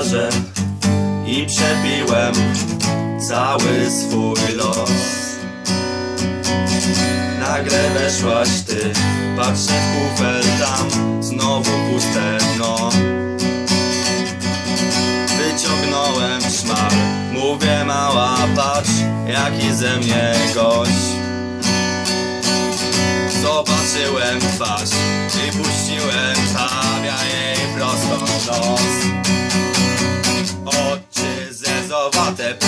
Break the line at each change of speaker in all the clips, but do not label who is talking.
twarzę i przepiłem cały swój los. Nagle weszłaś ty, patrzę w kufel tam, znowu puste dno. Wyciągnąłem szmal, mówię mała patrz, jaki ze mnie gość. Zobaczyłem twarz i puściłem tabia jej prosto nos.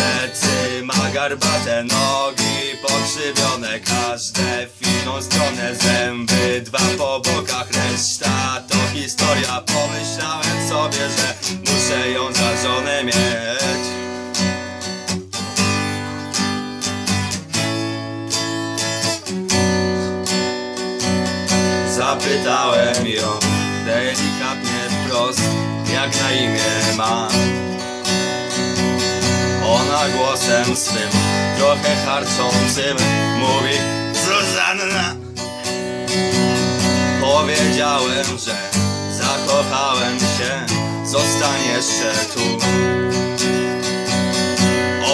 Zezowate, plecy ma garbate nogi pokrzywione Każde w inną stronę zęby, dwa po bokach Reszta to historia, pomyślałem sobie, że muszę ją za żonę mieć. Zapytałem ją delikatnie wprost, jak na imię ma Głosem swym, trochę harczącym mówi Zuzanna. Powiedziałem, że zakochałem się, zostań jeszcze tu.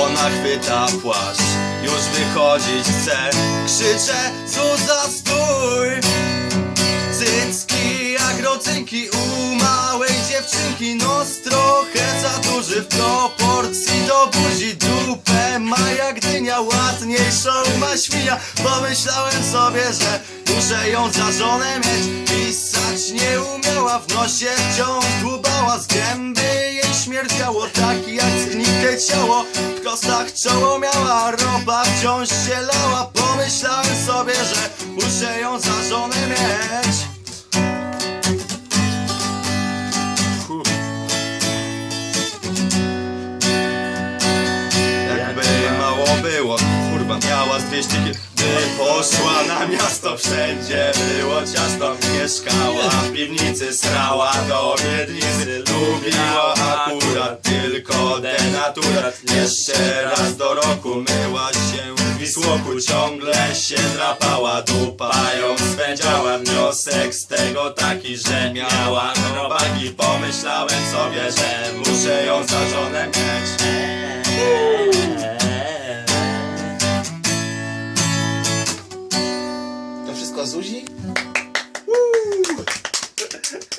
Ona chwyta płaszcz, już wychodzić chce. Krzyczę, Zuza stój! Cycki jak rodzynki u małej dziewczynki. Nos trochę za duży w proporcji do buzi Dupę ma jak dynia, ładniejszą ma świnia. Pomyślałem sobie, że muszę ją za żonę mieć. Pisać nie umiała, w nosie wciąż dłubała. Z gęby jej śmierdziało, tak jak zgnite ciało. W kostach czoło miała, roba wciąż się lała. Pomyślałem sobie, że muszę ją za żonę mieć kurwa miała z dwie ściki By poszła na miasto, wszędzie było ciasto. Mieszkała w piwnicy, srała do miednicy Lubiła akurat tylko denaturat Jeszcze raz do roku myła się w Wisłoku. Ciągle się drapała, dupa ją swędziała. Wniosek z tego taki, że miała robaki. Pomyślałem sobie, że muszę ją za żonę mieć
Páscoas hoje. Uh!